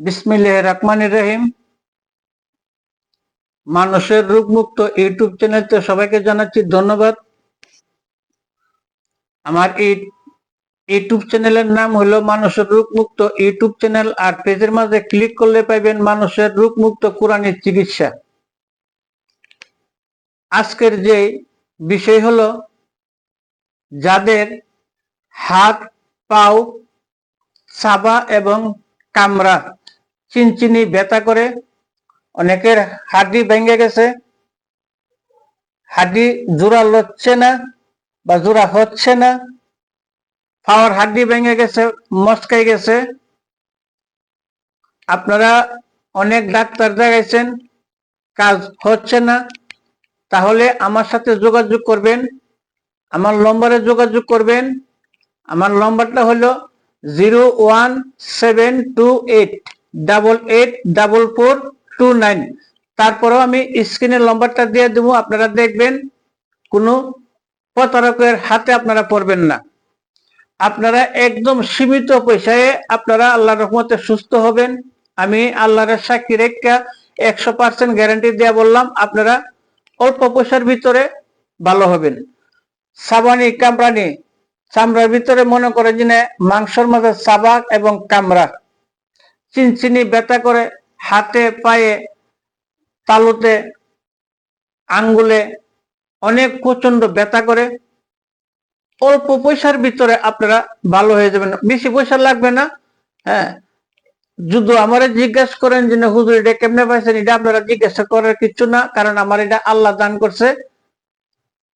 বিসমিল্লাহ রহমান রহিম। মানুষের রোগমুক্ত ইউটিউব চ্যানেলতে সবাইকে জানাচ্ছি ধন্যবাদ। আমার এই ইউটিউব চ্যানেলের নাম হলো মানুষের রোগমুক্ত ইউটিউব চ্যানেল, আর পেজের মাঝে ক্লিক করলে পাইবেন মানুষের রোগমুক্ত কোরআনের চিকিৎসা। আজকের যে বিষয় হলো, যাদের হাত, পাও, সাবা এবং কামরা। চিনচিনি ব্যথা করে। অনেকের হাড্ডি ভেঙে গেছে। হাড্ডি জোড়া লচ্ছে না বা জোড়া হচ্ছে না। পাওয়ার হাড্ডি ভেঙে গেছে, মস্কাই গেছে। আপনারা অনেক ডাক্তার দেখাইছেন, কাজ হচ্ছে না। তাহলে আমার সাথে যোগাযোগ করবেন, আমার নম্বরে যোগাযোগ করবেন। আমার নম্বরটা হলো zero one seven two eight. Double eight double four two nine তারপরেও আমি স্ক্রিনের নম্বরটা দিয়ে দেবো, আপনারা দেখবেন কোনো প্রতারকের হাতে আপনারা পড়বেন না। আপনারা একদম সীমিত পয়সায় আপনারা আল্লাহ রহমতে সুস্থ হবেন। আমি আল্লাহর সাক্ষী রেখা একশো পার্সেন্ট গ্যারান্টি দেওয়া বললাম, আপনারা অল্প পয়সার ভিতরে ভালো হবেন। সাবানি কামরানি, চামড়ার ভিতরে মনে করে যে মাংসের মধ্যে সাবাক এবং কামড়া। চিনচিনি ব্যথা করে হাতে, পায়ে, তালুতে, আঙ্গুলে অনেক প্রচণ্ড ব্যথা করে। অল্প পয়সার ভিতরে আপনারা ভালো হয়ে যাবেন। বেশি পয়সা লাগবে না হ্যাঁ। যদি আমারে জিজ্ঞাসা করেন যে হুজুর, এটা কেমনে পাইছেন? এটা আপনারা জিজ্ঞাসা করার কিছু না, কারণ আমার এটা আল্লাহ দান করছে।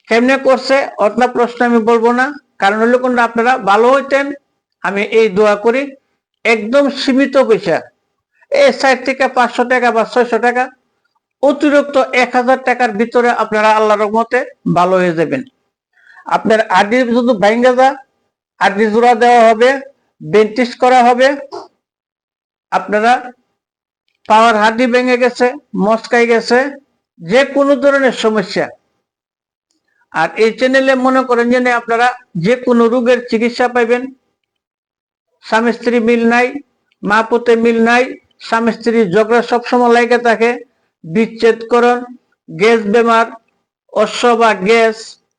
কেমনে করছে? অতনা প্রশ্ন আমি বলব না, কারণ হলো কোনটা আপনারা ভালো হইতেন, আমি এই দোয়া করি। একদম সীমিত পয়সা। এই সাইড থেকে পাঁচশো টাকা বা ছয়শো টাকা, অতিরিক্ত এক হাজার টাকার ভিতরে আপনারা আল্লাহ রহমতে ভালো হয়ে যাবেন। আপনার আডি শুধু ভাঙ্গা যা আডি জোড়া দেওয়া হবে ডেন্টিস্ট করা হবে। আপনারা পাওয়ার হাড্ডি ভেঙে গেছে, মস্কাই গেছে, যে কোনো ধরনের সমস্যা। আর এই চ্যানেলে মনে করেন যে আপনারা যে কোনো রোগের চিকিৎসা পাইবেন স্বামী স্ত্রী মিল নাই, মা পুতে মিল নাই, স্বামী স্ত্রী ঝগড়া সবসময় লাগে থাকে। বিচ্ছেদকরণ গ্যাস বেমার অশ্ব বা গ্যাস,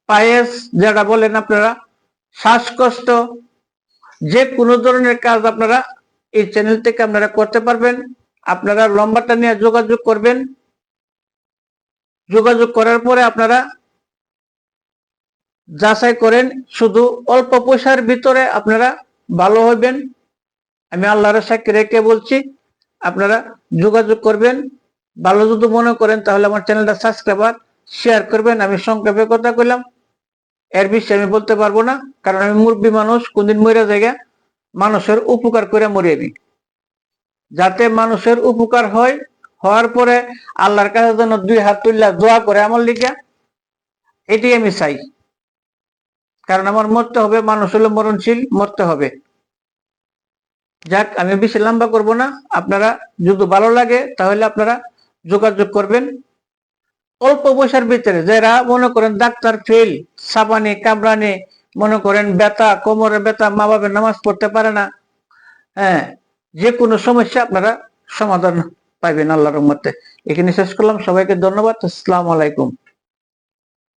পায়েস, যেটা বলেন আপনারা, শ্বাসকষ্ট, যে কোনো ধরনের কাজ আপনারা এই চ্যানেল থেকে আপনারা করতে পারবেন। আপনারা লম্বাটা নিয়ে যোগাযোগ করবেন। যোগাযোগ করার পরে আপনারা যাচাই করেন, শুধু অল্প পয়সার ভিতরে আপনারা ভালো হইবেন। আমি আল্লাহর সাক্ষী রেখে বলছি, আপনারা যোগাযোগ করবেন। ভালো যদি মনে করেন, তাহলে আমার চ্যানেলটা সাবস্ক্রাইবার শেয়ার করবেন। আমি সংক্ষেপে কথা কইলাম। এর বিষয়ে আমি বলতে পারব না, কারণ আমি মুরব্বী মানুষ, কোনদিন মরে জায়গা মানুষের উপকার করে মরে আমি যাতে মানুষের উপকার হয়, হওয়ার পরে আল্লাহর কাছে যেন দুই হাত তুললা দোয়া করে আমার লিখা এটি আমি চাই। কারণ আমার মরতে হবে, মানুষ হলে মরণশীল মরতে হবে। যাক, আমি বেশি লম্বা করব না। আপনারা যদি ভালো লাগে, তাহলে আপনারা যোগাযোগ করবেন। অল্প পয়সার ভিতরে যারা মনে করেন ডাক্তার ফেল সাবানি কামরানি মনে করেন ব্যথা কোমরের ব্যথা মা বাবার নামাজ পড়তে পারে না হ্যাঁ যে কোনো সমস্যা আপনারা সমাধান পাইবেন আল্লাহর মতে এখানে শেষ করলাম। সবাইকে ধন্যবাদ। আসসালামু আলাইকুম।